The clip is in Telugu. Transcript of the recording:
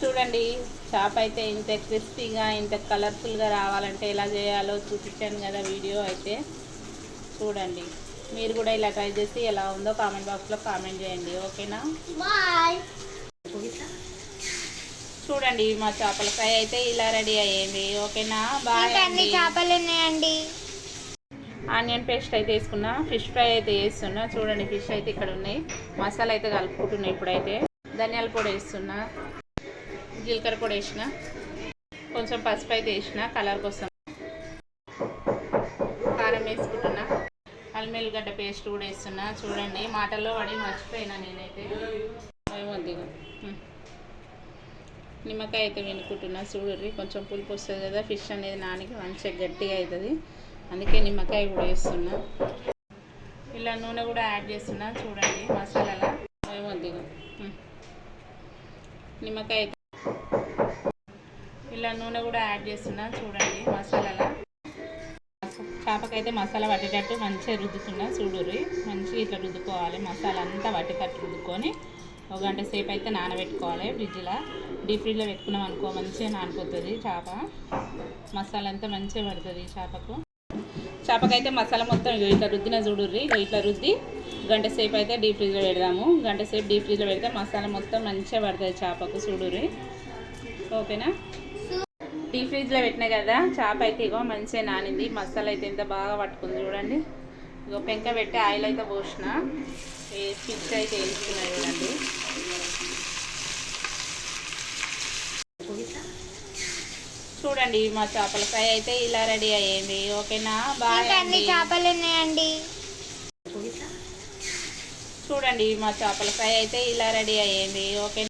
చూడండి చేప అయితే ఇంత క్రిస్పీగా ఇంత కలర్ఫుల్గా రావాలంటే ఎలా చేయాలో చూపించాను కదా వీడియో అయితే. చూడండి మీరు కూడా ఇలా ట్రై చేసి ఎలా ఉందో కామెంట్ బాక్స్లో కామెంట్ చేయండి ఓకేనా? చూడండి మా చేపల ఫ్రై అయితే ఇలా రెడీ అయ్యింది ఓకేనా? అండి. చేపలు ఉన్నాయండి? ఆనియన్ పేస్ట్ అయితే వేసుకున్నా ఫిష్ ఫ్రై అయితే వేస్తున్నా. చూడండి ఫిష్ అయితే ఇక్కడ ఉన్నాయి. మసాలా అయితే కలుపుకుంటున్నా ఇప్పుడైతే. ధనియాల పొడి వేస్తున్నా. జీలకర్ర పొడి వేసిన కొంచెం పసుపు అయితే వేసిన కలర్ కోసం. కారం వేసుకుంటున్నా. అల్మెల్లిగడ్డ పేస్ట్ కూడా వేస్తున్నా. చూడండి మాటల్లో పడి మర్చిపోయినా నేనైతే. ఉమ్. నిమ్మకాయ అయితే వెనుకుంటున్నా చూడండి కొంచెం పులుపు వస్తుంది కదా ఫిష్ అనేది నానికి మంచిగా గట్టిగా అవుతుంది. అందుకే నిమ్మకాయ కూడా వేస్తున్నా. ఇలా నూనె కూడా యాడ్ చేస్తున్నా. చూడండి మసాలాల. ఉమ్. నిమ్మకాయ అయితే ఇలా నూనె కూడా యాడ్ చేస్తున్నా చూడండి మసాలాల. చేపకైతే మసాలా పట్టేటట్టు మంచిగా రుద్దుతున్నా చూడుర్రి. మంచిగా ఇట్లా రుద్దుకోవాలి మసాలా అంతా పట్టేటట్టు రుద్దుకొని ఒక గంట సేపు అయితే నానబెట్టుకోవాలి ఫ్రిడ్జ్లో. డీప్ ఫ్రిడ్జ్లో పెట్టుకున్నాం అనుకో మంచిగా నానిపోతుంది చేప. మసాలా అంతా మంచిగా పడుతుంది చేపకు. చేపకైతే మసాలా మొత్తం ఇట్లా రుద్దిన చూడుర్రి. ఇట్లా రుద్ది గంట సేపు అయితే డీప్ ఫ్రిడ్జ్లో పెడదాము. గంట సేపు డీప్ ఫ్రిడ్జ్లో పెడితే మసాలా మొత్తం మంచిగా పడుతుంది చేపకు చూడుర్రి. ఓకేనా? డీప్ ఫ్రిడ్జ్లో పెట్టినా కదా చేప అయితే ఇగో మంచిగా నానింది. మసాలా అయితే ఎంత బాగా పట్టుకుంది చూడండి. ఇగో పెంక పెట్టి ఆయిల్ అయితే పోసిన. ఫిష్ అయితే వేస్తున్నా చూడండి. చూడండి మా చేపల ఫ్రై అయితే ఇలా రెడీ అయ్యింది. ఓకేనా? అన్ని అండి. చేపలు ఉన్నాయండి. చూడండి మా చేపల ఫ్రై అయితే ఇలా రెడీ అయ్యింది. ఓకే